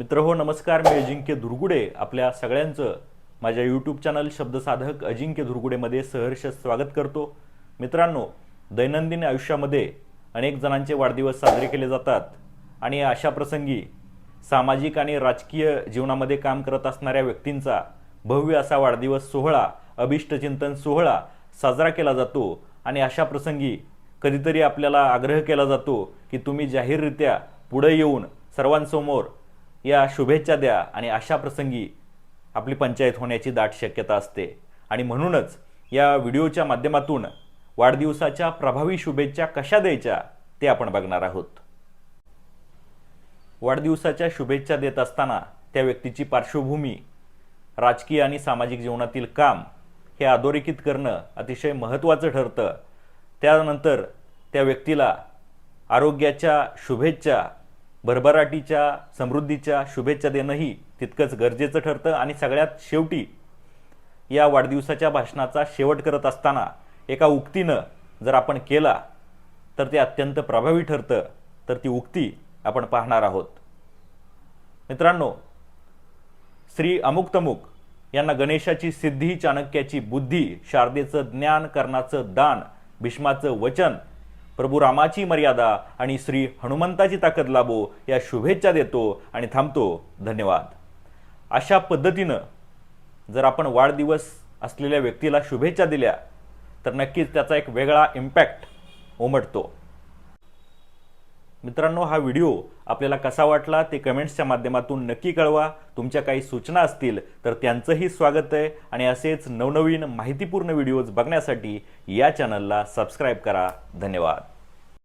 मित्र हो नमस्कार मी अजिंक्य दुर्गुडे आपल्या सगळ्यांचं माझ्या यूट्यूब चॅनल शब्दसाधक अजिंक्य दुर्गुडेमध्ये सहर्ष स्वागत करतो. मित्रांनो दैनंदिन आयुष्यामध्ये अनेक जणांचे वाढदिवस साजरे केले जातात आणि अशा प्रसंगी सामाजिक आणि राजकीय जीवनामध्ये काम करत असणाऱ्या व्यक्तींचा भव्य असा वाढदिवस सोहळा अभिष्टचिंतन सोहळा साजरा केला जातो आणि अशा प्रसंगी कधीतरी आपल्याला आग्रह केला जातो की तुम्ही जाहीररित्या पुढे येऊन सर्वांसमोर या शुभेच्छा द्या आणि अशा प्रसंगी आपली पंचायत होण्याची दाट शक्यता असते. आणि म्हणूनच या व्हिडिओच्या माध्यमातून वाढदिवसाच्या प्रभावी शुभेच्छा कशा द्यायच्या ते आपण बघणार आहोत. वाढदिवसाच्या शुभेच्छा देत असताना त्या व्यक्तीची पार्श्वभूमी राजकीय आणि सामाजिक जीवनातील काम हे अधोरेखित करणं अतिशय महत्त्वाचं ठरतं. त्यानंतर त्या व्यक्तीला आरोग्याच्या शुभेच्छा भरभराटीच्या समृद्धीच्या शुभेच्छा देणंही तितकंच गरजेचं ठरतं आणि सगळ्यात शेवटी या वाढदिवसाच्या भाषणाचा शेवट करत असताना एका उक्तीनं जर आपण केला तर ते अत्यंत प्रभावी ठरतं. तर ती उक्ती आपण पाहणार आहोत. मित्रांनो श्री अमुक तमुक यांना गणेशाची सिद्धी चाणक्याची बुद्धी शारदेचं ज्ञान कर्णाचं दान भीष्माचं वचन प्रभू रामाची मर्यादा आणि श्री हनुमंताची ताकद लाभो या शुभेच्छा देतो आणि थांबतो. धन्यवाद. अशा पद्धतीनं जर आपण वाढदिवस असलेल्या व्यक्तीला शुभेच्छा दिल्या तर नक्कीच त्याचा एक वेगळा इम्पॅक्ट उमटतो. मित्रांनो हा व्हिडिओ आपल्याला कसा वाटला ते कमेंट्सच्या माध्यमातून नक्की कळवा. तुमच्या काही सूचना असतील तर त्यांचंही स्वागत आहे. आणि असेच नवनवीन माहितीपूर्ण व्हिडिओज बघण्यासाठी या चॅनलला सबस्क्राईब करा. धन्यवाद.